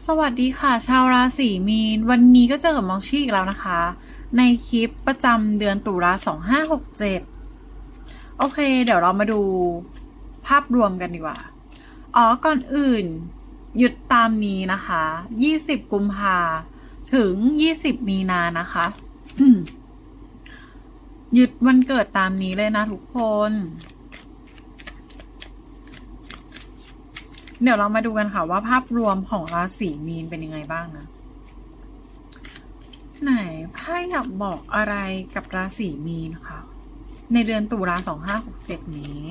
สวัสดีค่ะชาวราศีมีน วันนี้ก็เจอกับมองชี่อีกแล้วนะคะ ในคลิปประจำเดือนตุลาสองห้าหกเจ็ดโอเค เดี๋ยวเรามาดูภาพรวมกันดีกว่า อ๋อ ก่อนอื่น หยุดตามนี้นะคะ ยี่สิบกุมภาถึงยี่สิบมีนานะคะหยุดวันเกิดตามนี้เลยนะทุกคน เดี๋ยวเรามาดูกันค่ะว่าภาพรวมของราศีมีนเป็นยังไงบ้างนะ ไหนไพ่อยากบอกอะไรกับราศีมีนคะในเดือนตุลาสองห้าหกเจ็ดนี้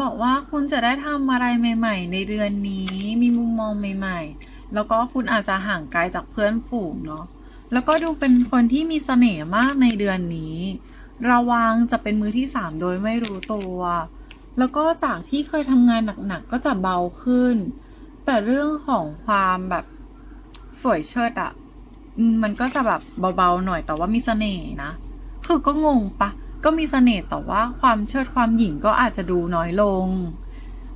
บอกว่าคุณจะได้ทำอะไรใหม่ ๆ ในเดือนนี้มีมุมมองใหม่ ๆ แล้วก็คุณอาจจะห่างไกลจากเพื่อนฝูงเนาะ แล้วก็ดูเป็นคนที่มีเสน่ห์มากในเดือนนี้ ระวังจะเป็นมือที่สามโดยไม่รู้ตัว แล้วก็จากที่เคยทำงานหนักๆก็จะเบาขึ้น แต่เรื่องของความแบบสวยเชิดอะมมันก็จะแบบเบาๆหน่อยแต่ว่ามีเสน่ห์นะ คือก็งงปะ ก็มีเสน่ห์แต่ว่าความเชิดความหยิ่งก็อาจจะดูน้อยลง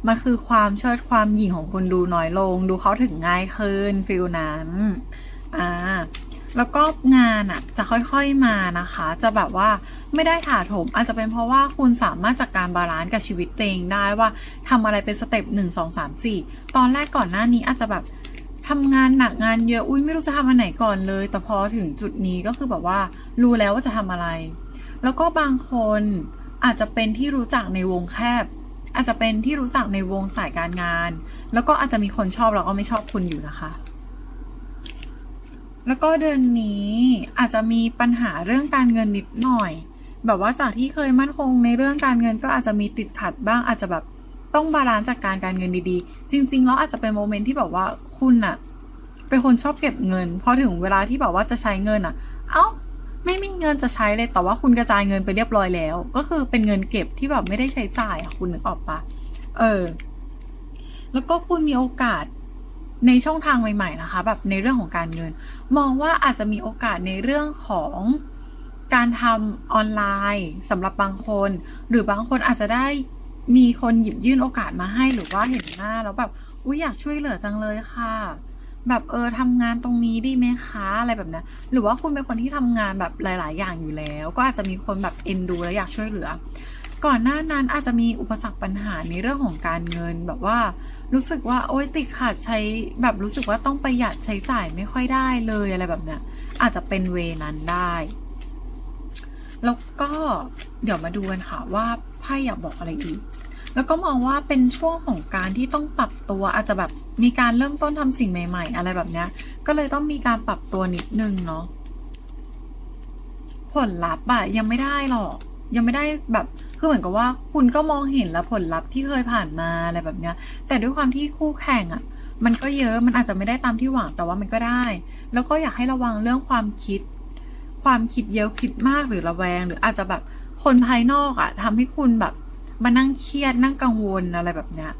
มันคือความเชิดความหยิ่งของคุณดูน้อยลง ดูเขาถึงง่ายขึ้นฟิลนั้น อ่า แล้วก็งานอะจะค่อยๆมานะคะ จะแบบว่าไม่ได้ถาโถมอาจจะเป็นเพราะว่าคุณสามารถจัดการบาลานซ์กับชีวิตตัวเองได้ว่าทำอะไรเป็นสเต็ปหนึ่งสองสามสี่ตอนแรกก่อนหน้านี้อาจจะแบบทำงานหนักงานเยอะอุ้ยไม่รู้จะทำอันไหนก่อนเลย แต่พอถึงจุดนี้ก็คือแบบว่า รู้แล้วว่าจะทำอะไร แล้วก็บางคนอาจจะเป็นที่รู้จักในวงแคบ อาจจะเป็นที่รู้จักในวงสายการงาน แล้วก็อาจจะมีคนชอบแล้วก็ไม่ชอบคุณอยู่นะคะ แล้วก็เดือนนี้อาจจะมีปัญหาเรื่องการเงินนิดหน่อย แบบว่าจากที่เคยมั่นคงในเรื่องการเงินก็อาจจะมีติดขัดบ้างอาจจะแบบต้องบาลานซ์จากการการเงินดีๆ จริง ๆ แล้วอาจจะเป็นโมเมนต์ที่แบบว่าคุณอะเป็นคนชอบเก็บเงินพอถึงเวลาที่แบบว่าจะใช้เงินอะเอ้าไม่มีเงินจะใช้เลยแต่ว่าคุณกระจายเงินไปเรียบร้อยแล้ว ก็คือเป็นเงินเก็บที่แบบไม่ได้ใช้จ่ายอะคุณนึกออกปะเออ แล้วก็คุณมีโอกาส ในช่องทางใหม่ ๆ นะคะแบบในเรื่องของการเงิน มองว่าอาจจะมีโอกาสในเรื่องของการทำออนไลน์สำหรับบางคน หรือบางคนอาจจะได้มีคนหยิบยื่นโอกาสมาให้หรือว่าเห็นหน้าแล้วแบบอุ้ยอยากช่วยเหลือจังเลยค่ะ แบบเออทำงานตรงนี้ดีไหมคะอะไรแบบนี้หรือว่าคุณเป็นคนที่ทำงานแบบหลาย ๆ อย่างอยู่แล้ว ก็อาจจะมีคนแบบเอ็นดูและอยากช่วยเหลือ ก่อนหน้านั้นอาจจะมีอุปสรรคปัญหาในเรื่องของการเงินแบบว่า รู้สึกว่าโอ๊ยติดขาดใช้แบบรู้สึกว่าต้องประหยัดใช้จ่ายไม่ค่อยได้เลยอะไรแบบเนี้ยอาจจะเป็นเวนั้นได้ แล้วก็เดี๋ยวมาดูกันค่ะว่าไพ่อยากบอกอะไรอีกแล้วก็มองว่าเป็นช่วงของการที่ต้องปรับตัวอาจจะแบบมีการเริ่มต้นทำสิ่งใหม่ ๆ อะไรแบบเนี้ย ก็เลยต้องมีการปรับตัวนิดนึงเนาะผลลัพธ์อะยังไม่ได้หรอก ยังไม่ได้แบบ คือเหมือนกับว่าคุณก็มองเห็นแล้วผลลัพธ์ที่เคยผ่านมาอะไรแบบเนี้ย แต่ด้วยความที่คู่แข่งอะมันก็เยอะมันอาจจะไม่ได้ตามที่หวังแต่ว่ามันก็ได้ แล้วก็อยากให้ระวังเรื่องความคิด ความคิดเยอะคิดมากหรือระแวง หรืออาจจะแบบคนภายนอกอะทำให้คุณแบบมานั่งเครียดนั่งกังวลอะไรแบบเนี้ย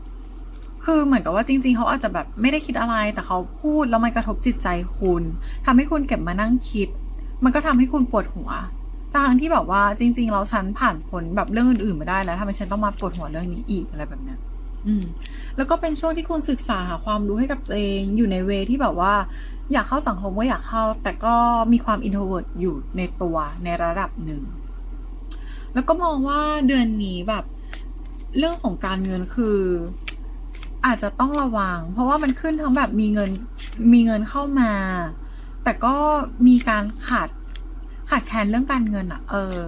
คือเหมือนกับว่าจริง ๆ เขาอาจจะแบบไม่ได้คิดอะไรแต่เขาพูดแล้วมันกระทบจิตใจคุณทำให้คุณเก็บมานั่งคิด มันก็ทำให้คุณปวดหัว ทางที่แบบว่าจริง ๆ เราฉันผ่านผลแบบเรื่องอื่นๆมาได้แล้วทำไมฉันต้องมาปวดหัวเรื่องนี้อีกอะไรแบบเนี้ยอืมแล้วก็เป็นช่วงที่คุณศึกษาหาความรู้ให้กับตัวเองอยู่ในเวที่แบบว่า อยากเข้าสังคมก็อยากเข้า แต่ก็มีความอินโทรเวิร์ตอยู่ในตัวในระดับหนึ่ง แล้วก็มองว่าเดือนนี้แบบเรื่องของการเงินคือ อาจจะต้องระวัง เพราะว่ามันขึ้นทั้งแบบมีเงินมีเงินเข้ามา แต่ก็มีการขาด ขาดแคลนเรื่องการเงินอะเออ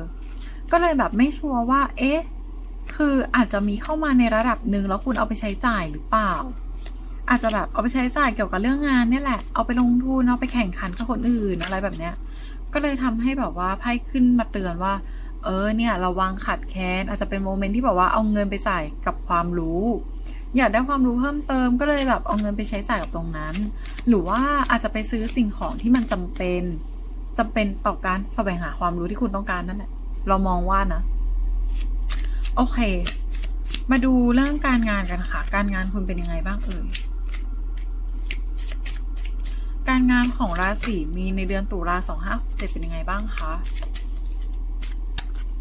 ก็เลยแบบไม่ชัวร์ว่า เอ๊ะ คืออาจจะมีเข้ามาในระดับหนึ่งแล้วคุณเอาไปใช้จ่ายหรือเปล่า อาจจะแบบเอาไปใช้จ่ายเกี่ยวกับเรื่องงานเนี่ยแหละ เอาไปลงทุนเอาไปแข่งขันกับคนอื่นอะไรแบบเนี้ย ก็เลยทำให้แบบว่าไพ่ขึ้นมาเตือนว่า เออเนี่ยระวังขาดแคลนอาจจะเป็นโมเมนต์ที่แบบว่าเอาเงินไปจ่ายกับความรู้อยากได้ความรู้เพิ่มเติมก็เลยแบบเอาเงินไปใช้จ่ายกับตรงนั้น หรือว่าอาจจะไปซื้อสิ่งของที่มันจำเป็น จำเป็นต่อการแสวงหาความรู้ที่คุณต้องการนั่นแหละเรามองว่านะ โอเค มาดูเรื่องการงานกันค่ะ การงานคุณเป็นยังไงบ้างเอ่ยการงานของราศีมีในเดือนตุลาสองห้าเจ็ดเป็นยังไงบ้างคะ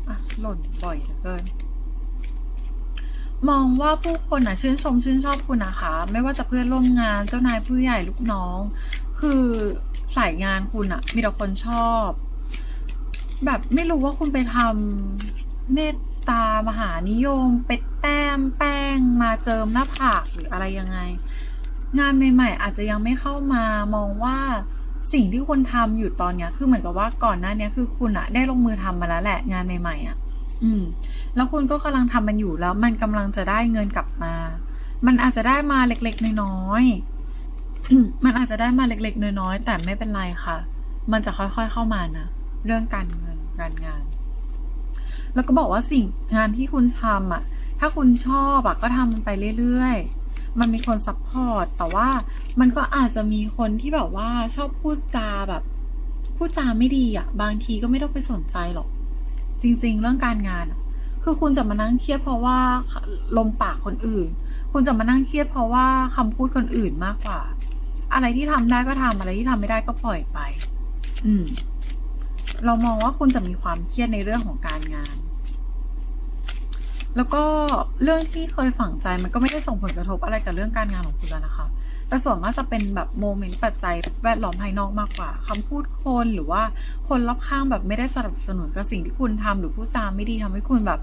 อะหล่นบ่อยเหลือเกิน มองว่าผู้คนอะชื่นชมชื่นชอบคุณนะคะ ไม่ว่าจะเพื่อนร่วมงานเจ้านายผู้ใหญ่ลูกน้อง คือ สายงานคุณอะมีแต่คนชอบ แบบไม่รู้ว่าคุณไปทำเมตตามหานิยมไปแต้มแป้งมาเจิมหน้าผากหรืออะไรยังไง งานใหม่ ๆ อาจจะยังไม่เข้ามามองว่าสิ่งที่คุณทำอยู่ตอนเนี้ยคือเหมือนกับว่าก่อนหน้านี้คือคุณอะได้ลงมือทำมาแล้วแหละงานใหม่ ๆอะอืม แล้วคุณก็กำลังทำมันอยู่แล้ว มันกำลังจะได้เงินกลับมา มันอาจจะได้มาเล็กๆน้อยๆ มันอาจจะได้มาเล็กๆ น้อยๆ แต่ไม่เป็นไรค่ะ มันจะค่อยๆเข้ามานะ เรื่องการเงินการงาน แล้วก็บอกว่าสิ่งงานที่คุณทำอะ ถ้าคุณชอบอะก็ทำมันไปเรื่อยๆ มันมีคนซัพพอร์ต แต่ว่ามันก็อาจจะมีคนที่แบบว่าชอบพูดจาแบบพูดจาไม่ดีอะ บางทีก็ไม่ต้องไปสนใจหรอก จริง ๆ เรื่องการงานอะ คือคุณจะมานั่งเครียดเพราะว่าลมปากคนอื่น คุณจะมานั่งเครียดเพราะว่าคำพูดคนอื่นมากกว่า อะไรที่ทำได้ก็ทำอะไรที่ทำไม่ได้ก็ปล่อยไป อืม เรามองว่าคุณจะมีความเครียดในเรื่องของการงาน แล้วก็เรื่องที่เคยฝังใจมันก็ไม่ได้ส่งผลกระทบอะไรกับเรื่องการงานของคุณแล้วนะคะ แต่ส่วนมากจะเป็นแบบโมเมนต์ปัจจัยแวดล้อมภายนอกมากกว่าคำพูดคนหรือว่าคนรอบข้างแบบไม่ได้สนับสนุนกับสิ่งที่คุณทำหรือพูดจาไม่ดีทำให้คุณแบบ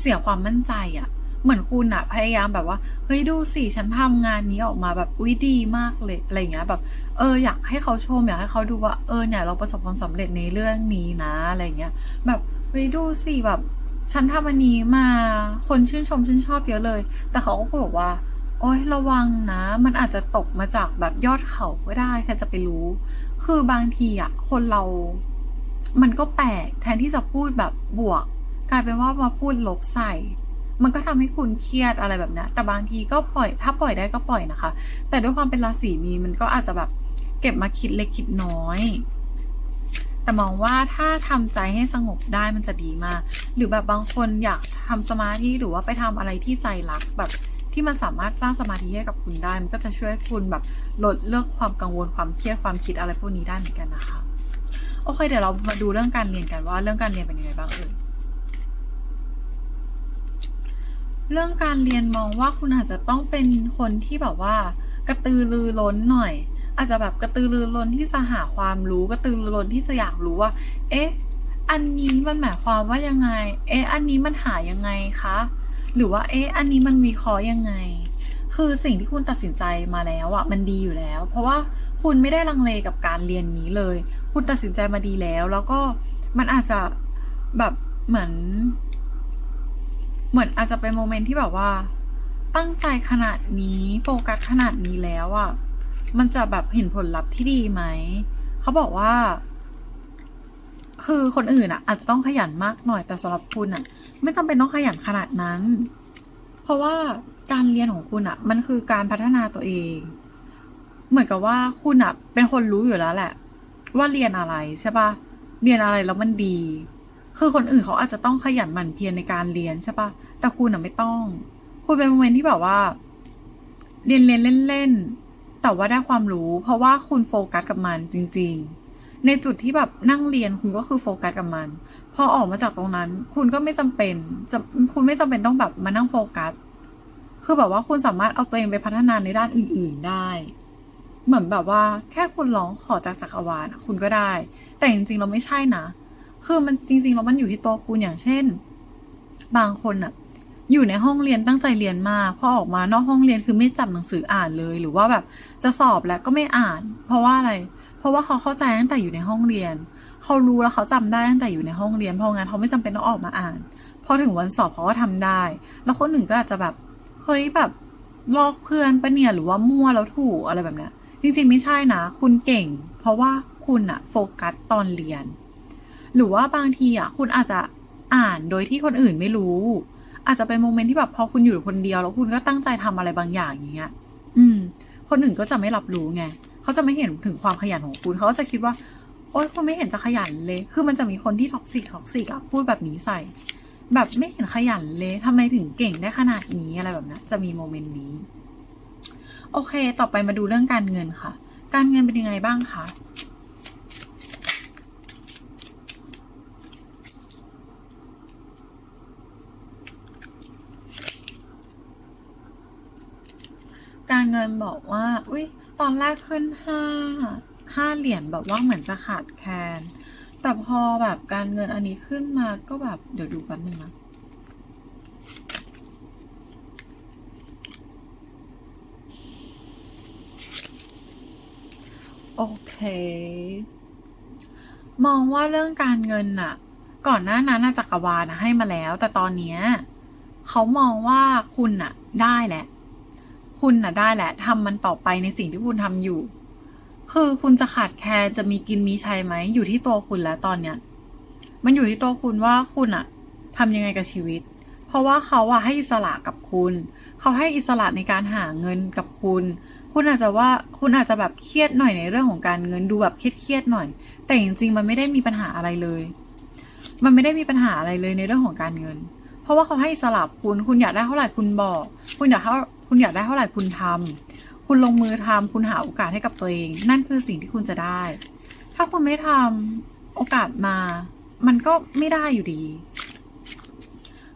เสียความมั่นใจอะ่ะ เหมือนคุณอะพยายามแบบว่าเฮ้ยดูสิฉันทำงานนี้ออกมาแบบอุ้ยดีมากเลยอะไรเงี้ยแบบ เออ อยากให้เขาชมอยากให้เขาดูว่าเออเนี่ยเราประสบความสำเร็จในเรื่องนี้นะอะไรเงี้ยแบบเฮ้ยดูสิแบบฉันทำอันนี้มาคนชื่นชมชื่นชอบเยอะเลย แต่เขาก็บอกว่า โอ้ยระวังนะ มันอาจจะตกมาจากแบบยอดเขาก็ได้ใครจะไปรู้ คือบางทีอะคนเรา มันก็แปลกแทนที่จะพูดแบบบวก กลายเป็นว่ามาพูดลบใส่ มันก็ทำให้คุณเครียดอะไรแบบนี้แต่บางทีก็ปล่อย ถ้าปล่อยได้ก็ปล่อยนะคะ แต่ด้วยความเป็นราศีมีมันก็อาจจะแบบเก็บมาคิดเล็กคิดน้อย แต่มองว่าถ้าทำใจให้สงบได้มันจะดีมาก หรือแบบบางคนอยากทำสมาธิหรือว่าไปทำอะไรที่ใจรักแบบที่มันสามารถสร้างสมาธิให้กับคุณได้ มันก็จะช่วยคุณแบบลดเลือกความกังวลความเครียดความคิดอะไรพวกนี้ได้เหมือนกันนะคะ โอเค เดี๋ยวเรามาดูเรื่องการเรียนกันว่าเรื่องการเรียนเป็นยังไงบ้างเอ่ย เรื่องการเรียนมองว่าคุณอาจจะต้องเป็นคนที่แบบว่า กระตือรือร้นหน่อย อาจจะแบบกระตือรือร้นที่จะหาความรู้กระตือรือร้นที่จะอยากรู้ว่า เอ๊ะ อันนี้มันหมายความว่ายังไง เอ๊ะ อันนี้มันหายังไงคะ หรือว่า เอ๊ะ อันนี้มันวิเคราะห์ยังไง คือสิ่งที่คุณตัดสินใจมาแล้วอะมันดีอยู่แล้ว เพราะว่าคุณไม่ได้ลังเลกับการเรียนนี้เลย คุณตัดสินใจมาดีแล้ว แล้วก็มันอาจจะแบบเหมือน เหมือนอาจจะเป็นโมเมนต์ที่แบบว่า ตั้งใจขนาดนี้โฟกัสขนาดนี้แล้วอะ่ะ มันจะแบบเห็นผลลัพธ์ที่ดีไหม เขาบอกว่า คือคนอื่นอะ่ะ อาจจะต้องขยันมากหน่อยแต่สำหรับคุณอะ่ะ ไม่จำเป็นต้องขยันขนาดนั้น เพราะว่าการเรียนของคุณอะ่ะ มันคือการพัฒนาตัวเอง เหมือนกับว่าคุณอะ่ะ เป็นคนรู้อยู่แล้วแหละ ว่าเรียนอะไรใช่ปะเรียนอะไรแล้วมันดี คือคนอื่นเขาอาจจะต้องขยันหมั่นเพียรในการเรียนใช่ปะแต่คุณอะไม่ต้อง คุณเป็นโมเมนต์ที่แบบว่า เรียนเรียนเล่นเล่นๆ แต่ว่าได้ความรู้ เพราะว่าคุณโฟกัสกับมันจริง ๆ ในจุดที่แบบนั่งเรียนคุณก็คือโฟกัสกับมัน พอออกมาจากตรงนั้น คุณก็ไม่จำเป็นจะคุณไม่จำเป็นต้องแบบมานั่งโฟกัส คือแบบว่าคุณสามารถเอาตัวเองไปพัฒนาในด้านอื่น ๆได้ เหมือนแบบว่า แค่คุณร้องขอจากจักรวาลคุณก็ได้ แต่จริงๆเราไม่ใช่นะ คือมันจริงๆแล้วมันอยู่ที่ตัวคุณอย่างเช่น บางคนอะอยู่ในห้องเรียนตั้งใจเรียนมากพอออกมานอกห้องเรียนคือไม่จับหนังสืออ่านเลย หรือว่าแบบจะสอบแล้วก็ไม่อ่าน เพราะว่าอะไร เพราะว่าเขาเข้าใจตั้งแต่อยู่ในห้องเรียน เขารู้แล้วเขาจำได้ตั้งแต่อยู่ในห้องเรียนเพราะงั้นเขาไม่จำเป็นต้องออกมาอ่านพอถึงวันสอบเขาก็ทำได้ แล้วคนหนึ่งก็อาจจะแบบเฮ้ยแบบลอกเพื่อนปะเนี่ยหรือว่ามั่วแล้วถูกอะไรแบบเนี้ยจริงๆไม่ใช่นะ คุณเก่ง เพราะว่าคุณอะโฟกัสตอนเรียน หรือว่าบางทีอะคุณอาจจะอ่านโดยที่คนอื่นไม่รู้ อาจจะเป็นโมเมนต์ที่แบบพอคุณอยู่คนเดียวแล้วคุณก็ตั้งใจทำอะไรบางอย่างอย่างเงี้ย อืม คนอื่นก็จะไม่รับรู้ไงเขาจะไม่เห็นถึงความขยันของคุณเขาจะคิดว่า โอ๊ยคุณไม่เห็นจะขยันเลย คือมันจะมีคนที่ท็อกซิกท็อกซิกอะพูดแบบนี้ใส่ แบบไม่เห็นขยันเลยทำไมถึงเก่งได้ขนาดนี้อะไรแบบนั้นจะมีโมเมนต์นี้ โอเค ต่อไปมาดูเรื่องการเงินค่ะ การเงินเป็นยังไงบ้างคะ อ เงินบอกว่า อุ้ยตอนแรกขึ้นห้าห้าเหรียญแบบว่าเหมือนจะขาดแคลน แต่พอแบบการเงินอันนี้ขึ้นมาก็แบบเดี๋ยวดูแป๊บนึงนะโอเค มองว่าเรื่องการเงินน่ะ ก่อนหน้านั้นจักรวาลนะให้มาแล้ว แต่ตอนเนี้ยเขามองว่าคุณน่ะ ได้แหละ คุณน่ะได้แหละทำมันต่อไปในสิ่งที่คุณทำอยู่ คือคุณจะขาดแคลนจะมีกินมีใช้ไหมอยู่ที่ตัวคุณแล้วตอนเนี้ย มันอยู่ที่ตัวคุณว่าคุณอะทำยังไงกับชีวิต เพราะว่าเขาอะให้อิสระกับคุณ เขาให้อิสระในการหาเงินกับคุณ คุณอาจจะว่าคุณอาจจะแบบเครียดหน่อยในเรื่องของการเงินดูแบบเครียดๆหน่อย แต่จริงๆมันไม่ได้มีปัญหาอะไรเลย มันไม่ได้มีปัญหาอะไรเลยในเรื่องของการเงิน เพราะว่าเขาให้อิสระคุณ คุณอยากได้เท่าไหร่คุณบอก คุณอยากเท่า คุณอยากได้เท่าไหร่คุณทำคุณลงมือทำคุณหาโอกาสให้กับตัวเอง นั่นคือสิ่งที่คุณจะได้ ถ้าคุณไม่ทำโอกาสมา มันก็ไม่ได้อยู่ดี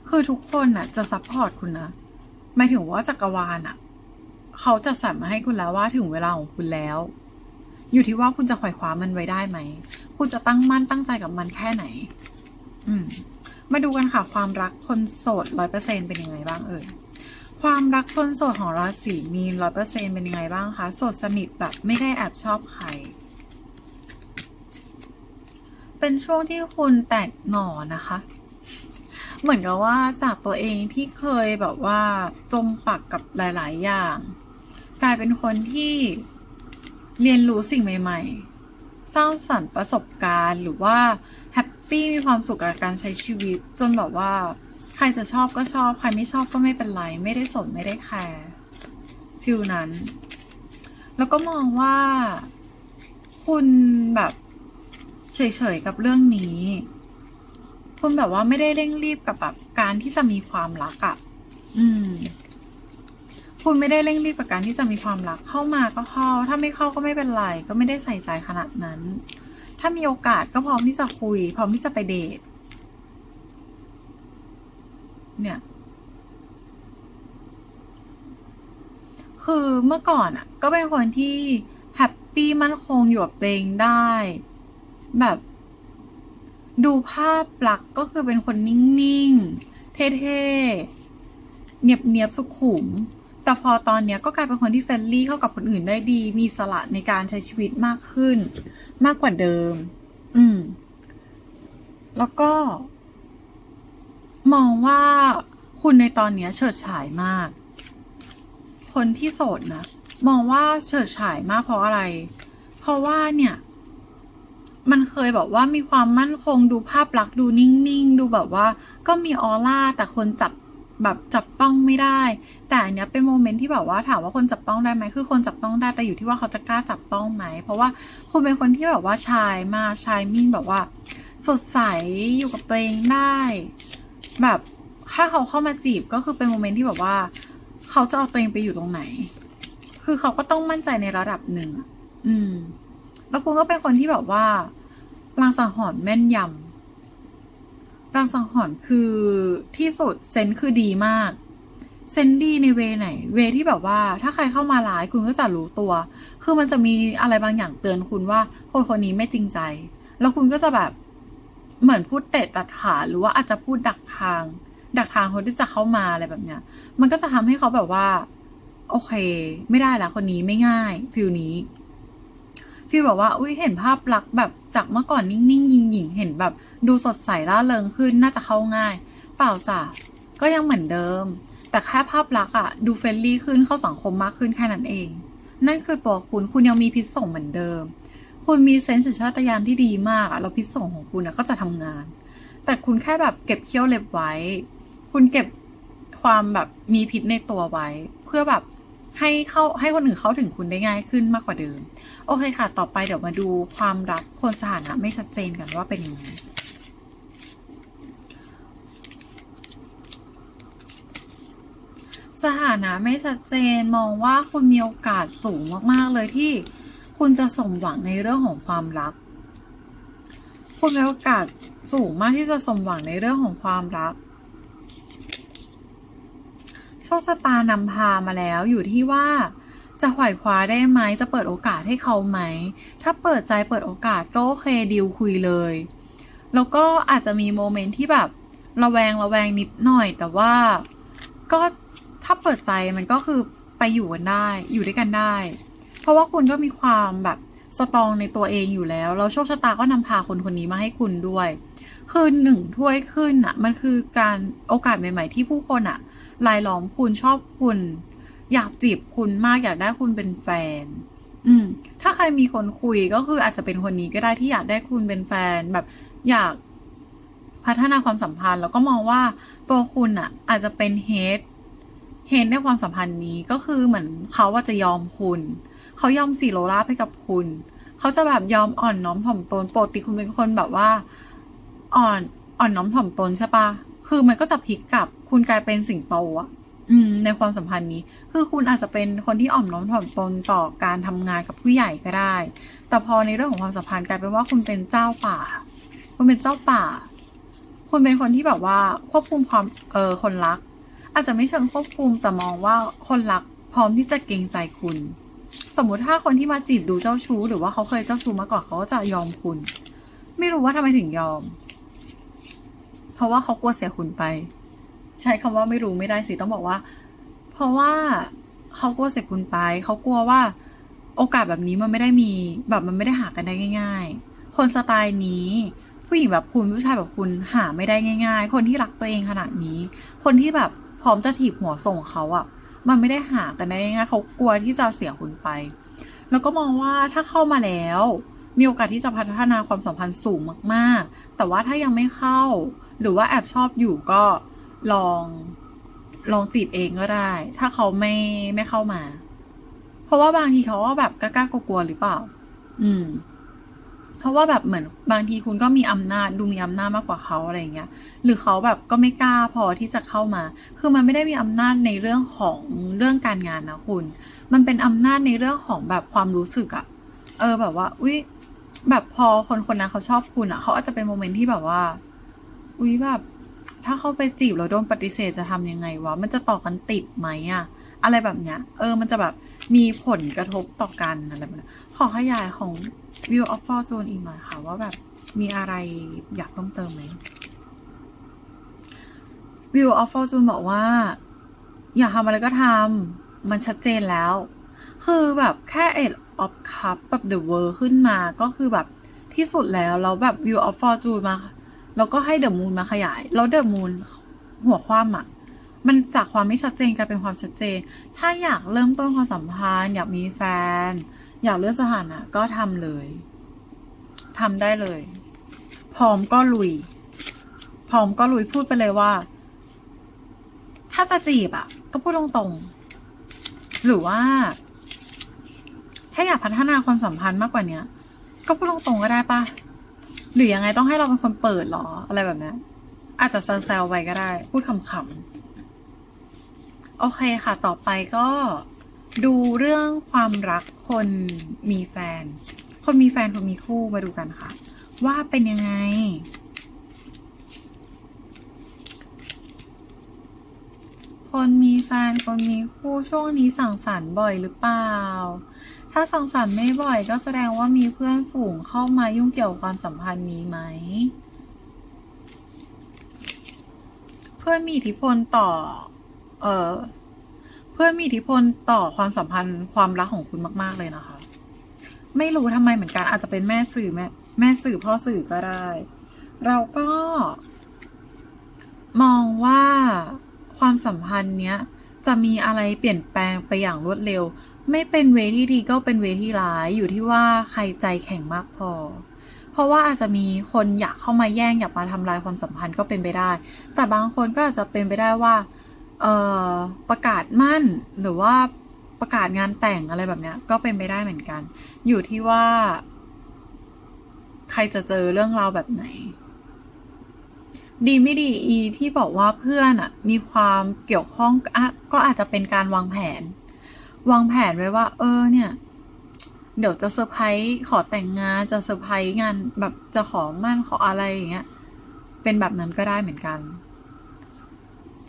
คือทุกคนน่ะ จะซัพพอร์ตคุณนะหมายถึงว่าจักรวาลน่ะ เขาจะสั่นมาให้คุณแล้วว่าถึงเวลาของคุณแล้ว อยู่ที่ว่าคุณจะขวายคว้ามันไว้ได้ไหม คุณจะตั้งมั่นตั้งใจกับมันแค่ไหน อืม มาดูกันค่ะความรักคนโสดร้อยเปอร์เซ็นเป็นยังไงบ้างเอ่ย ความรักคนโสดของราศีมีนร้อยเปอร์เซ็นเป็นยังไงบ้างคะ โสดสนิทแบบไม่ได้แอบชอบใคร เป็นช่วงที่คุณแตกหน่อนะคะ เหมือนกับว่าจากตัวเองที่เคยแบบว่าจมปักกับหลาย ๆ อย่าง กลายเป็นคนที่เรียนรู้สิ่งใหม่ ๆ สร้างสรรค์ประสบการณ์หรือว่าแฮปปี้มีความสุขกับการใช้ชีวิตจนแบบว่า ใครจะชอบก็ชอบ ใครไม่ชอบก็ไม่เป็นไร ไม่ได้สนไม่ได้แคร์ฟิลนั้น แล้วก็มองว่า คุณแบบเฉยๆกับเรื่องนี้ คุณแบบว่าไม่ได้เร่งรีบกับแบบการที่จะมีความรักอะ่ะ อืม คุณไม่ได้เร่งรีบกับการที่จะมีความรักเข้ามาก็เข้า ถ้าไม่เข้าก็ไม่เป็นไร ก็ไม่ได้ใส่ใจขนาดนั้น ถ้ามีโอกาสก็พร้อมที่จะคุย พร้อมที่จะไปเดท เนี่ย คือเมื่อก่อนอะ ก็เป็นคนที่แฮปปี้มั่นคงอยู่กับตัวเองได้ แบบ ดูภาพลักษณ์ก็คือเป็นคนนิ่ง ๆ เท่ ๆ เนียบ ๆ สุขุม แต่พอตอนเนี้ยก็กลายเป็นคนที่เฟรนลี่เข้ากับคนอื่นได้ดี มีสละในการใช้ชีวิตมากขึ้น มากกว่าเดิม อืม แล้วก็ มองว่าคุณในตอนนี้เฉิดฉายมาก คนที่โสดนะ มองว่าเฉิดฉายมากเพราะอะไร เพราะว่าเนี่ย มันเคยแบบว่ามีความมั่นคงดูภาพลักษณ์ดูนิ่งๆ ดูแบบว่า ก็มีออร่าแต่คนจับแบบจับต้องไม่ได้ แต่อันเนี้ยเป็นโมเมนต์ที่แบบว่าถามว่าคนจับต้องได้ไหมคือคนจับต้องได้แต่อยู่ที่ว่าเขาจะกล้าจับต้องไหม เพราะว่าคุณเป็นคนที่แบบว่าชายมากชายมิ่งแบบว่า สดใสอยู่กับตัวเองได้ แบบถ้าเขาเข้ามาจีบก็คือเป็นโมเมนต์ที่แบบว่า เขาจะเอาตัวเองไปอยู่ตรงไหน คือเขาก็ต้องมั่นใจในระดับหนึ่งอืม แล้วคุณก็เป็นคนที่แบบว่าลางสังหรณ์แม่นยำลางสังหรณ์คือที่สุดเซนส์คือดีมากเซนดีในเวไหน เวที่แบบว่า ถ้าใครเข้ามาร้ายคุณก็จะรู้ตัว คือมันจะมีอะไรบางอย่างเตือนคุณว่า คนคนนี้ไม่จริงใจ แล้วคุณก็จะแบบ เหมือนพูดเตะตัดขาหรือว่าอาจจะพูดดักทาง ดักทางคนที่จะเข้ามาอะไรแบบเนี้ย มันก็จะทำให้เขาแบบว่า โอเค ไม่ได้ละคนนี้ไม่ง่ายฟิลนี้ฟิลแบบว่า อุ้ยเห็นภาพลักษณ์แบบจากเมื่อก่อนนิ่งๆยิงหยิงๆเห็นแบบ ดูสดใสร่าเริงขึ้นน่าจะเข้าง่าย เปล่าจ้ะก็ยังเหมือนเดิม แต่แค่ภาพลักษณ์อะดูเฟรนลี่ขึ้นเข้าสังคมมากขึ้นแค่นั้นเอง นั่นคือตัวคุณคุณยังมีพิษส่งเหมือนเดิม คุณมีเซนส์สัญชาตญาณที่ดีมากอะแล้วพิษส่งของคุณอะก็จะทำงาน แต่คุณแค่แบบเก็บเขี้ยวเล็บไว้ คุณเก็บความแบบมีพิษในตัวไว้ เพื่อแบบให้เข้าให้คนอื่นเข้าถึงคุณได้ง่ายขึ้นมากกว่าเดิม โอเคค่ะ ต่อไปเดี๋ยวมาดูความรักคนสถานะไม่ชัดเจนกันว่าเป็นยังไงสถานะไม่ชัดเจนมองว่าคุณมีโอกาสสูงมาก ๆ เลยที่ คุณจะสมหวังในเรื่องของความรัก คุณมีโอกาสสูงมากที่จะสมหวังในเรื่องของความรักโชคชะตานำพามาแล้วอยู่ที่ว่าจะขวายคว้าได้ไหมจะเปิดโอกาสให้เขาไหม ถ้าเปิดใจเปิดโอกาสก็โอเคดิวคุยเลย แล้วก็อาจจะมีโมเมนต์ที่แบบระแวงระแวงนิดหน่อย แต่ว่าก็ถ้าเปิดใจมันก็คือไปอยู่กันได้ อยู่ด้วยกันได้ เพราะว่าคุณก็มีความแบบสตรองในตัวเองอยู่แล้วแล้วโชคชะตาก็นำพาคนคนนี้มาให้คุณด้วย คือหนึ่งถ้วยขึ้นอะ มันคือการโอกาสใหม่ ๆ ที่ผู้คนอะรายล้อมคุณชอบคุณ อยากจีบคุณมากอยากได้คุณเป็นแฟน อืม ถ้าใครมีคนคุยก็คืออาจจะเป็นคนนี้ก็ได้ที่อยากได้คุณเป็นแฟนแบบ อยากพัฒนาความสัมพันธ์ แล้วก็มองว่าตัวคุณอะ อาจจะเป็นเฮดเฮดในความสัมพันธ์นี้ก็คือเหมือนเขาว่าจะยอมคุณ เขายอมสีโรราให้กับคุณ เขาจะแบบยอมอ่อนน้อมถ่อมตนปกติคุณเป็นคนแบบว่า อ่อนอ่อนน้อมถ่อมตนใช่ปะคือมันก็จะพลิกกลับ คุณกลายเป็นสิงโตอะอืมในความสัมพันธ์นี้ คือคุณอาจจะเป็นคนที่อ่อนน้อมถ่อมตนต่อการทำงานกับผู้ใหญ่ก็ได้ แต่พอในเรื่องของความสัมพันธ์กลายเป็นว่าคุณเป็นเจ้าป่า คุณเป็นเจ้าป่า คุณเป็นคนที่แบบว่าควบคุมความเออคนรัก อาจจะไม่เชิงควบคุมแต่มองว่าคนรักพร้อมที่จะเกรงใจคุณ สมมติถ้าคนที่มาจีบดูเจ้าชู้ หรือว่าเขาเคยเจ้าชู้มาก่อนเขาก็จะยอมคุณ ไม่รู้ว่าทำไมถึงยอม เพราะว่าเขากลัวเสียคุณไป ใช้คำว่าไม่รู้ไม่ได้สิต้องบอกว่า เพราะว่าเขากลัวเสียคุณไป เขากลัวว่า โอกาสแบบนี้มันไม่ได้มี แบบมันไม่ได้หากันได้ง่าย ๆ คนสไตล์นี้ผู้หญิงแบบคุณผู้ชายแบบคุณหาไม่ได้ง่าย ๆ คนที่รักตัวเองขนาดนี้ คนที่แบบพร้อมจะถีบหัวส่งเขาอะ มันไม่ได้หากันได้ง่ายเขากลัวที่จะเสียคุณไป แล้วก็มองว่าถ้าเข้ามาแล้ว มีโอกาสที่จะพัฒนาความสัมพันธ์สูงมาก ๆ แต่ว่าถ้ายังไม่เข้า หรือว่าแอบชอบอยู่ก็ลองลองจีบเองก็ได้ ถ้าเขาไม่ไม่เข้ามา เพราะว่าบางทีเขาก็แบบกล้ากลัวๆหรือเปล่า อืม เพราะว่าแบบเหมือนบางทีคุณก็มีอำนาจดูมีอำนาจมากกว่าเขาอะไรอย่างเงี้ย หรือเขาแบบก็ไม่กล้าพอที่จะเข้ามา คือมันไม่ได้มีอำนาจในเรื่องของเรื่องการงานนะคุณ มันเป็นอำนาจในเรื่องของแบบความรู้สึกอะเออแบบว่า อุ้ยแบบพอคนคนนั้นเขาชอบคุณอะเขาอาจจะเป็นโมเมนต์ที่แบบว่า อุ้ยแบบ ถ้าเขาไปจีบแล้วโดนปฏิเสธจะทำยังไงวะมันจะต่อกันติดไหมอะอะไรแบบเนี้ย เออ มันจะแบบมีผลกระทบต่อกันอะไรแบบนี้ ขอขยายของ View of Fortune อีกหน่อยค่ะ ว่าแบบมีอะไรอยากเพิ่มเติมไหม View of Fortune บอกว่า อยากทำอะไรก็ทำมันชัดเจนแล้ว คือแบบแค่ Eight of Cup แบบ The World ขึ้นมาก็คือแบบที่สุดแล้ว แล้วแบบ View of Fortune มา แล้วก็ให้ The Moon มาขยาย แล้ว The Moon หัวความอะมันจากความไม่ชัดเจนกลายเป็นความชัดเจน ถ้าอยากเริ่มต้นความสัมพันธ์อยากมีแฟน อยากเลื่อนสถานะก็ทำเลยทำได้เลย พร้อมก็ลุย พร้อมก็ลุยพูดไปเลยว่า ถ้าจะจีบอะก็พูดตรงๆ หรือว่า ถ้าอยากพัฒนาความสัมพันธ์มากกว่าเนี้ย ก็พูดตรงๆก็ได้ปะหรือยังไงต้องให้เราเป็นคนเปิดหรอ อะไรแบบนี้อาจจะแซวๆไปก็ได้ พูดขำๆโอเคค่ะ ต่อไปก็ ดูเรื่องความรักคนมีแฟน คนมีแฟนคนมีคู่มาดูกันค่ะ ว่าเป็นยังไง คนมีแฟนคนมีคู่ช่วงนี้สั่งสรรค์บ่อยหรือเปล่า ถ้าสั่งสรรค์ไม่บ่อย ก็แสดงว่ามีเพื่อนฝูงเข้ามายุ่งเกี่ยวกับความสัมพันธ์นี้ไหม เพื่อนมีอิทธิพลต่อ เออ เพื่อนมีอิทธิพลต่อความสัมพันธ์ความรักของคุณมาก ๆ เลยนะคะ ไม่รู้ทำไมเหมือนกัน อาจจะเป็นแม่สื่อแม่แม่สื่อพ่อสื่อก็ได้ เราก็ มองว่าความสัมพันธ์เนี้ยจะมีอะไรเปลี่ยนแปลงไปอย่างรวดเร็ว ไม่เป็นเวที่ดีก็เป็นเวที่ร้ายอยู่ที่ว่าใครใจแข็งมากพอ เพราะว่าอาจจะมีคนอยากเข้ามาแย่งอยากมาทำลายความสัมพันธ์ก็เป็นไปได้ แต่บางคนก็อาจจะเป็นไปได้ว่า เอ่อประกาศมั่นหรือว่าประกาศงานแต่งอะไรแบบเนี้ย ก็เป็นไปได้เหมือนกัน อยู่ที่ว่า ใครจะเจอเรื่องราวแบบไหน ดีไม่ดีอีที่บอกว่าเพื่อนอะมีความเกี่ยวข้องอก็อาจจะเป็นการวางแผน วางแผนไว้ว่า เออเนี่ยเดี๋ยวจะเซอร์ไพรส์ขอแต่งงานจะเซอร์ไพรส์งานแบบจะขอมั่นขออะไรอย่างเงี้ย เป็นแบบนั้นก็ได้เหมือนกัน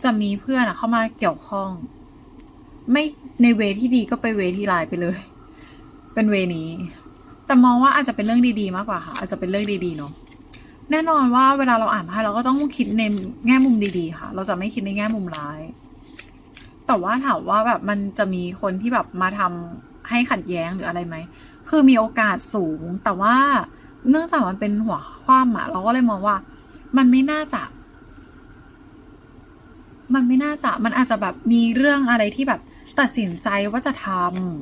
จะมีเพื่อนอะเข้ามาเกี่ยวข้อง ไม่ในเวที่ดีก็ไปเวที่ร้ายไปเลย เป็นเวนี้ แต่มองว่าอาจจะเป็นเรื่องดีๆ มากกว่าค่ะ อาจจะเป็นเรื่องดีๆเนาะแน่นอนว่าเวลาเราอ่านไพ่เราก็ต้องคิดในแง่มุมดีๆ ค่ะ เราจะไม่คิดในแง่มุมร้าย แต่ว่าถามว่าแบบมันจะมีคนที่แบบมาทำให้ขัดแย้งหรืออะไรไหม คือมีโอกาสสูง แต่ว่าเนื่องจากมันเป็นหัวคว่ำอะเราก็เลยมองว่า มันไม่น่าจะ มันไม่น่าจะมันอาจจะแบบมีเรื่องอะไรที่แบบตัดสินใจว่าจะท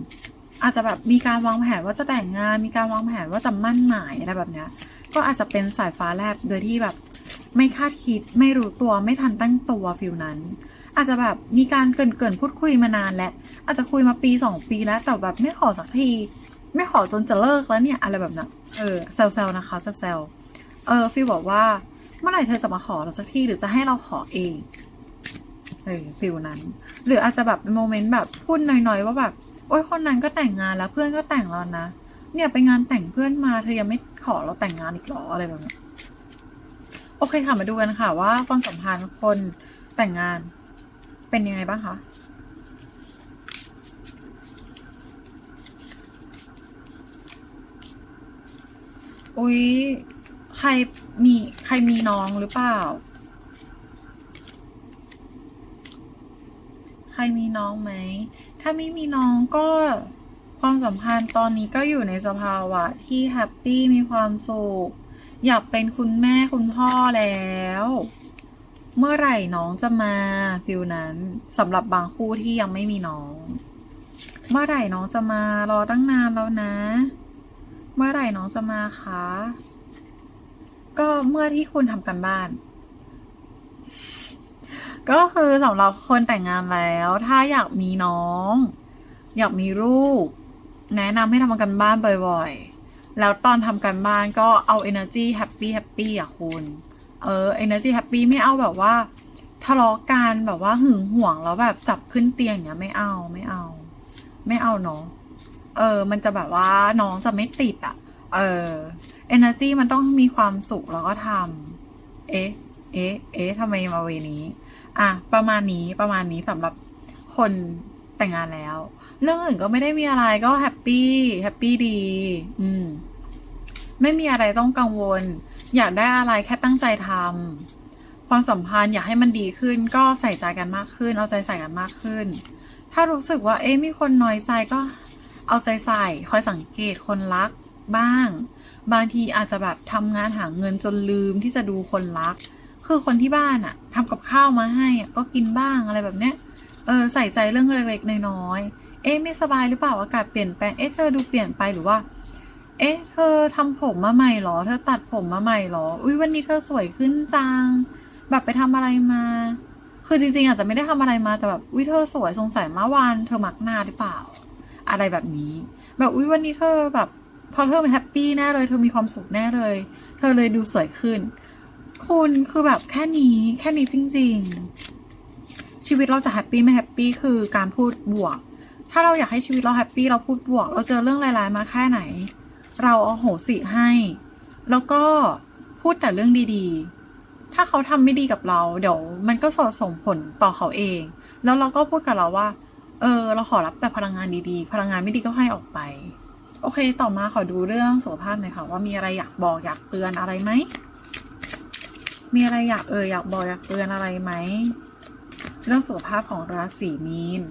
ำอาจจะแบบมีการวางแผนว่าจะแต่งงาน มีการวางแผนว่าจะมั่นหมายอะไรแบบเนี้ยก็อาจจะเป็นสายฟ้าแลบโดยที่แบบไม่คาดคิดไม่รู้ตัวไม่ทันตั้งตัวฟิลนั้น อาจจะแบบมีการเกินเกินๆพูดคุยมานานแล้วอาจจะคุยมาปีสองปีแล้วแต่แบบไม่ขอสักที ไม่ขอจนจะเลิกแล้วเนี่ยอะไรแบบนั้นเออแซวๆนะคะแซวๆเออฟิลบอกว่าเมื่อไหร่เธอจะมาขอเราสักทีหรือจะให้เราขอเอง เออฟิลนั้น หรืออาจจะแบบเป็นโมเมนต์แบบพูดน่อยๆ ว่าแบบ โอ้ยคนนั้นก็แต่งงานแล้วเพื่อนก็แต่งแล้วนะ เนี่ยไปงานแต่งเพื่อนมาเธอยังไม่ขอเราแต่งงานอีกหรออะไรแบบนี้โอเคค่ะมาดูกันค่ะว่าความสัมพันธ์คนแต่งงานเป็นยังไงบ้างคะอุ๊ยใครมีใครมีน้องหรือเปล่า ใค รมีน้องไหม ถ้าไม่มีน้องก็ความสัมพันธ์ตอนนี้ก็อยู่ในสภาวะที่แฮปปี้มีความสุข อยากเป็นคุณแม่คุณพ่อแล้ว เมื่อไหร่น้องจะมาฟิลนั้นสำหรับบางคู่ที่ยังไม่มีน้อง เมื่อไหร่น้องจะมารอตั้งนานแล้วนะ เมื่อไหร่น้องจะมาคะก็เมื่อที่คุณทำกันบ้าน ก็คือสำหรับคนแต่งงานแล้ว ถ้าอยากมีน้อง อยากมีลูก แนะนำให้ทำกันบ้านบ่อยๆ แล้วตอนทำกันบ้านก็เอา energy happy happy อะคุณ เออ energy happy ไม่เอาแบบว่าทะเลาะกันแบบว่าหึงหวงแล้วแบบจับขึ้นเตียงเนี้ยไม่เอาไม่เอา ไม่เอาเนาะเออ มันจะแบบว่าน้องจะไม่ติดอะ่ะ เออ energy มันต้องมีความสุขแล้วก็ทำเอ๊ะ เอ๊ะ เอ๊ะทำไมมาเวนี้ อะประมาณนี้ประมาณนี้สำหรับคนแต่งงานแล้ว เรื่องอื่นก็ไม่ได้มีอะไรก็แฮปปี้แฮปปี้ดี อืม ไม่มีอะไรต้องกังวล อยากได้อะไรแค่ตั้งใจทำความสัมพันธ์อยากให้มันดีขึ้น ก็ใส่ใจกันมากขึ้น เอาใจใส่กันมากขึ้น ถ้ารู้สึกว่า เอ๊ะมีคนน้อยใจก็เอาใจใส่ คอยสังเกตคนรักบ้าง บางทีอาจจะแบบทำงานหาเงินจนลืมที่จะดูคนรัก คือคนที่บ้านอะทำกับข้าวมาให้อะก็กินบ้างอะไรแบบเนี้ย เออใส่ใจเรื่องเล็กๆน้อยๆ เอ๊ะไม่สบายหรือเปล่าอากาศเปลี่ยนแปลง เอ๊ะเธอดูเปลี่ยนไปหรือว่า เอ๊ะเธอทำผมมาใหม่เหรอ เธอตัดผมมาใหม่เหรอ อุ้ยวันนี้เธอสวยขึ้นจัง แบบไปทำอะไรมา คือจริงๆ อาจจะไม่ได้ทำอะไรมาแต่แบบอุ้ยเธอสวยสงสัยเมื่อวานเธอมักหน้าหรือเปล่า อะไรแบบนี้ แบบอุ้ยวันนี้เธอแบบพอเธอแฮปปี้แน่เลย เธอมีความสุขแน่เลย เธอเลยดูสวยขึ้น คุณคือแบบแค่นี้แค่นี้จริง ๆ ชีวิตเราจะแฮปปี้ไม่แฮปปี้คือการพูดบวก ถ้าเราอยากให้ชีวิตเราแฮปปี้เราพูดบวก เราเจอเรื่องร้ายๆมาแค่ไหน เราเอาโหสิให้ แล้วก็พูดแต่เรื่องดีๆ ถ้าเขาทำไม่ดีกับเรา เดี๋ยวมันก็ส่งผลต่อเขาเอง แล้วเราก็พูดกับเราว่า เออ เราขอรับแต่พลังงานดีๆ พลังงานไม่ดีก็ให้ออกไป โอเค ต่อมาขอดูเรื่องสุขภาพหน่อยค่ะว่ามีอะไรอยากบอกอยากเตือนอะไรไหม มีอะไรอยากเอออยากบอกอยากเตือนอะไรไหม เรื่องสุขภาพของราศีมีน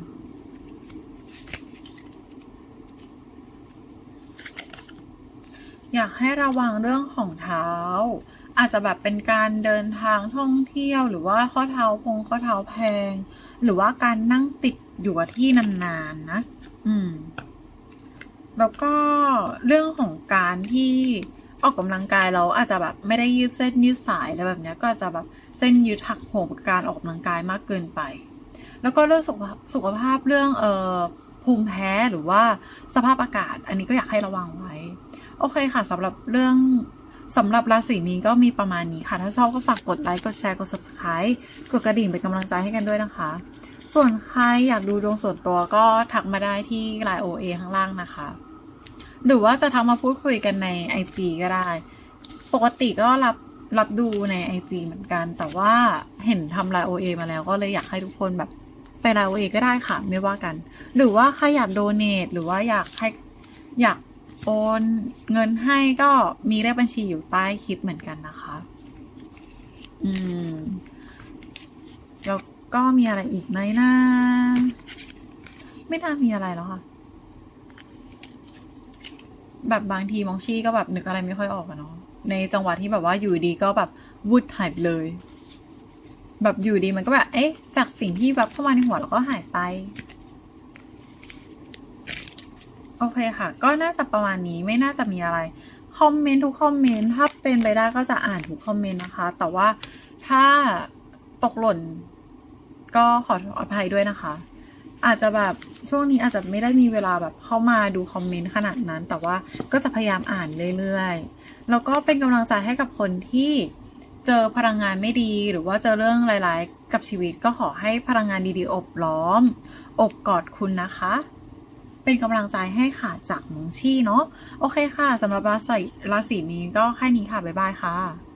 อยากให้ระวังเรื่องของเท้า อาจจะแบบเป็นการเดินทางท่องเที่ยวหรือว่าข้อเท้าพงข้อเท้าแพง หรือว่าการนั่งติดอยู่กับที่นานๆนะอืม แล้วก็เรื่องของการที่ ออกกำลังกายเราอาจจะแบบไม่ได้ยืดเส้นยืดสายอะไรแบบนี้ก็อาจจะแบบเส้นยืดหักโหมกับการออกกำลังกายมากเกินไป แล้วก็เรื่องสุขภาพสุขภาพเรื่องเอ่อภูมิแพ้หรือว่าสภาพอากาศ อันนี้ก็อยากให้ระวังไว้ โอเคค่ะสำหรับเรื่องสำหรับราศีนี้ก็มีประมาณนี้ค่ะ ถ้าชอบก็ฝากกดไลค์ กดแชร์ กด subscribe กดกระดิ่งเป็นกำลังใจให้กันด้วยนะคะ ส่วนใครอยากดูดวงส่วนตัวก็ทักมาได้ที่ไลน์ OA ข้างล่างนะคะ หรือว่าจะทักมาพูดคุยกันใน IG ก็ได้ ปกติก็รับรับดูใน IG เหมือนกัน แต่ว่าเห็นทำไลน์ OA มาแล้วก็เลยอยากให้ทุกคนแบบไปเราเอก็ได้ค่ะ ไม่ว่ากัน หรือว่าใครอยากโดเนทหรือว่าอยากให้อยากโอนเงินให้ก็มีเลขบัญชีอยู่ใต้คลิปเหมือนกันนะคะ อืม แล้วก็มีอะไรอีกไหมนะ ไม่น่ามีอะไรแล้วค่ะ แบบบางทีมองชี่ก็แบบนึกอะไรไม่ค่อยออกอะเนาะในจังหวะที่แบบว่าอยู่ดีก็แบบวุดหายไปเลย แบบอยู่ดีมันก็แบบ เอ๊ะ จากสิ่งที่แบบเข้ามาในหัวแล้วก็หายไป โอเคค่ะ ก็น่าจะประมาณนี้ไม่น่าจะมีอะไร คอมเมนต์ทุกคอมเมนต์ถ้าเป็นไปได้ก็จะอ่านทุกคอมเมนต์นะคะ แต่ว่าถ้าตกหล่นก็ขออภัยด้วยนะคะ อาจจะแบบช่วงนี้อาจจะไม่ได้มีเวลาแบบเข้ามาดูคอมเมนต์ขนาดนั้น แต่ว่าก็จะพยายามอ่านเรื่อยๆ แล้วก็เป็นกำลังใจให้กับคนที่เจอพลังงานไม่ดี หรือว่าเจอเรื่องร้ายๆ กับชีวิตก็ขอให้พลังงานดีๆ อบล้อม อบกอดคุณนะคะ เป็นกำลังใจให้ค่ะจากมงชี่เนาะโอเคค่ะสำหรับราศีราศีนี้ก็แค่นี้ค่ะ บ๊ายบายค่ะ